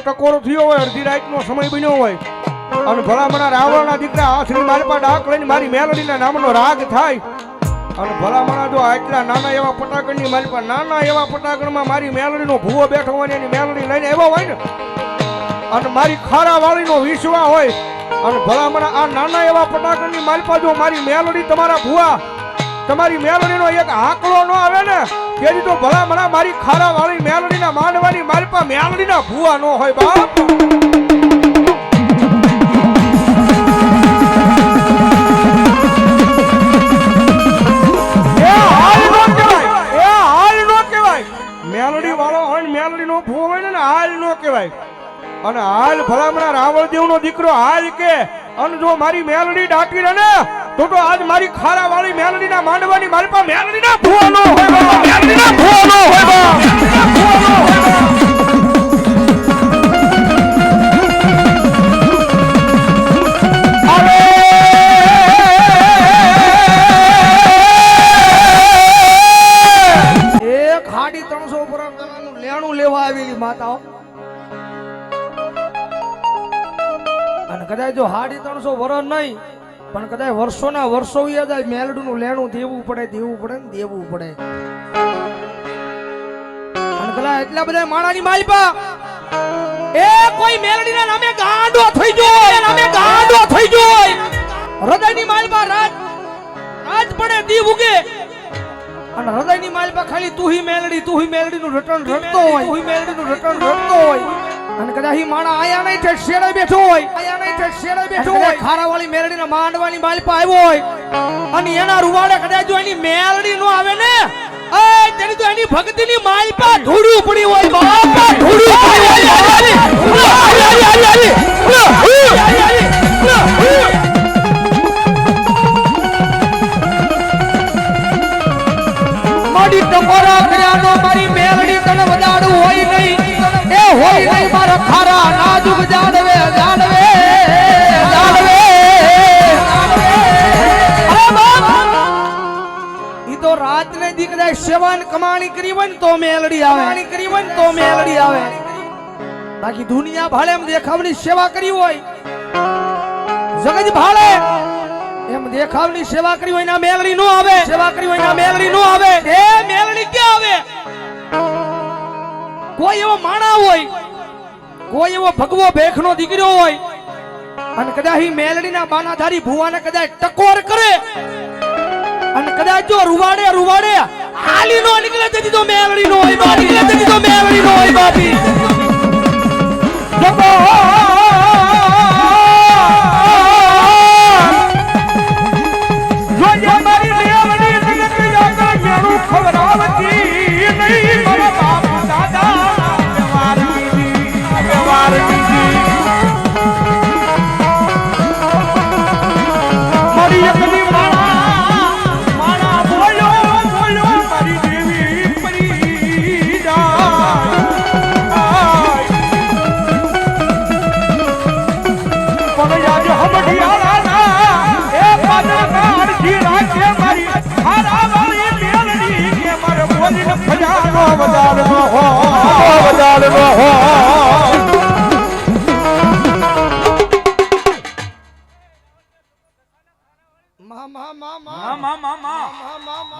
ટકોરો થયો હોય, અડધી રાતનો સમય બન્યો હોય. અને ભલામણા રાવણના દીકરા આશરી મારી પાસે ડાક લઈને મારી મેલડીના નામનો રાગ થાય. અને ભલામણા જો આટલા નાના એવા પટાકણની મારી પાસે નાના એવા પટાકણમાં મારી મેલડીનો ભૂવો બેઠો હોય એની મેલડી લઈને એવો હોય ને, અને મારી ખારા વાળીનો વિશ્વા હોય, અને ભલામણા આ નાના એવા પટાકણની મારી પાસે જો મારી મેલડી તમારા ભૂવા તમારી મેલડીનો એક આંકડો ન આવે ને તેથી તો ભલામણા મારી ખારા વાળી મેલડીના માંડવાની મારી પાસે મેલડીના ભૂવા ન હોય બાપ. મેલડી વાળો હોય મેલડી નો હોય ને હાલ નો કહેવાય. અને હાલ ભલામણા રાવણ દેવ નો દીકરો હાલ કે, અને જો મારી મેલડી ડાકી ને તો તો આજ મારી ખારા વાળી મેલડી ના માંડવાની મારી પાસે મેલડી ના ભૂવો નો હોય મેલડી ના ભૂવો નો હોય. એક હાડી ત્રણસો વર્ષનું લેણું લેવા આવેલી માતાઓ. અને કદાચ જો હાડી ત્રણસો વર્ષ નહીં પણ કદાચ વર્ષોના વર્ષો આવે મેલડું નું લેણું દેવું પડે દેવું પડે ને દેવું પડે. અને કદાચ એટલા બધા માણાની માલપા એ કોઈ મેલડીના નામે ગાંડો થઈ ગયો નામે ગાંડો થઈ ગયો હૃદયની માલપા રાત રાત પડે દીવ ઉગે. અને હૃદયની માલપા ખાલી તુહી મેલડી તુહી મેલડી નું રટણ રટતો હોય. તુહી મેલડી નું રટણ રટતો હોય. અને કદાચ માણા આયા નહીં ઠેઠ શેડે બેઠો હોય. આયા નહીં ઠેઠ શેડે બેઠો હોય. ખારાવાળી વાળી ને માંડવાની માલપા આવ્યો હોય. અને એના રૂવાડે કદાચ જો એની મેરડી નો આવે ને એ તેની તો એની ભક્તિ ની માલપા ધૂળી ઉપડી હોય. બાપા ધૂળી મારી ટકોરા કર્યાનો મારી મેરડી તને વધારું હોય નહીં. એ હોય નહીં મારા ખારા નાજુક જાણવે જાણવે જાણવે! ઈ તો રાતને દીકરા સેવાન કમાણી કરી હોય ને તો મેલડી આવે. કમાણી કરી હોય ને તો મેલડી આવે. બાકી દુનિયા ભાળે એમ દેખાવની સેવા કરી હોય. જગત ભાળે. એમ દેખાવની સેવા કરી હોય ના મેલડી નો આવે. સેવા કરી હોય ના મેલડી નો આવે. એ મેલડી ક્યાં આવે? કોઈ એવો માણા હોય, કોઈ એવો ભગવો ભેખનો દીકરો હોય, અને કદાચ મેલડીના બાનાધારી ભુવાને કદાચ ટકોર કરે, અને કદાચ જો રૂવાડે રૂવાડે હાલી નો નીકળે તેથી તો મેલડી નો હોય બાપી તેથી તો મેલડી નો હોય બાપી.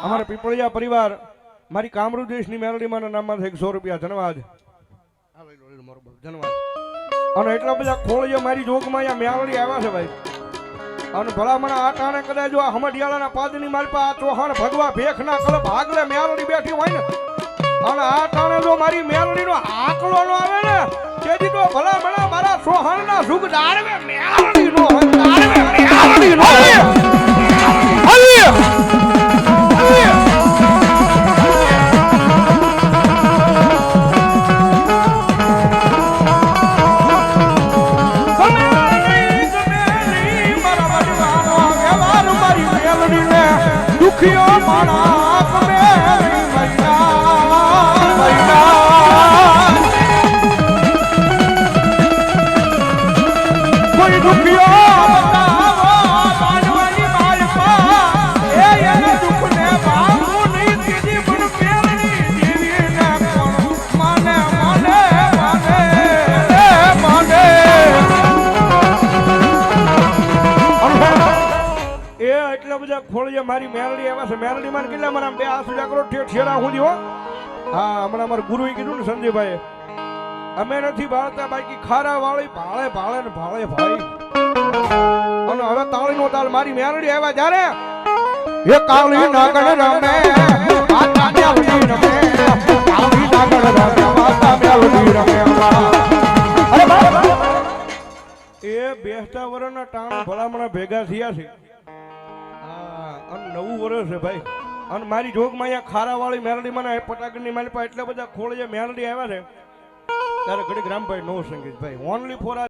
અમારા પીપળિયા પરિવાર મારી કામરૂ દેશની મેલડીમાંના નામમાં એકસો રૂપિયા ધન્યવાદ ધન્યવાદ અને એટલા બધા ખોળીઓ મારી જોગમાં અહીંયા મેલડી આવ્યા છે ભાઈ. અને ભલામણ આ ટાણે કદાચ જો આ હમડિયાળાના પાદની માલપા આ ચોહાણ ભગવા ભેખના કલપ આગલે મેલડી બેઠી હોય ને. અને આ ટાણે જો મારી મેલડીનો આકલો નો આવે ને તેથી તો ભલામણા મારા ચોહાણના સુખ ડાળવે મેલડી નો હોય દાડવે મેલડી નો હોય. દુખીઓ માણા ખોળીએ મારી મેલડી આવ્યા છે. મેલડી માં કેટલા મને બે આસુ કરો ઠેઠ હું હો. હા, હમણાં અમારા ગુરુએ કીધું ને સંજયભાઈ અમે નથી ભાળતા બાકી ખારા વાળી ભાળે ભાળે ને ભાળે ભાઈ અને હવે તાળી નો તાળ મારી મેલડી આવ્યા જ્યારે? એ કાળી નાગણ રમે એ બેસતા વરના ટાણ ભલામણા ભેગા થયા છે. વર્ષ છે ભાઈ. અને મારી જોગમાં અહીંયા ખારાવાળી મેલડી મને પટાકડની મારી પાસે એટલા બધા ખોળીએ મેલડી આવ્યા છે. ત્યારે ઘડી ગ્રામભાઈ નો સંગીત, ભાઈ. Only for